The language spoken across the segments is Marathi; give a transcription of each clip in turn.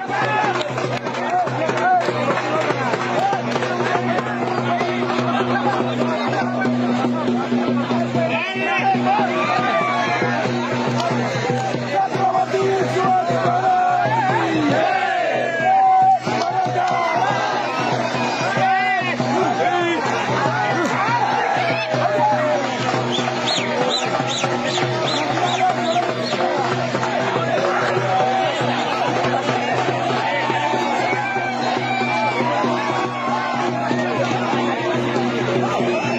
Yeah. Wow.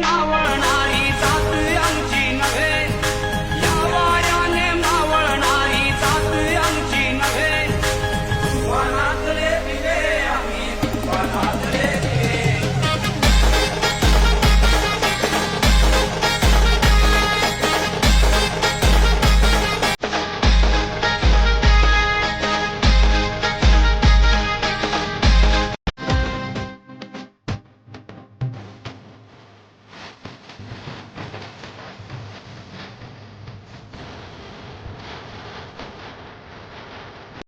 मावळणारी सातव्यांची नव्हे दवायाने मावळणारी सातू्यांची नव्हे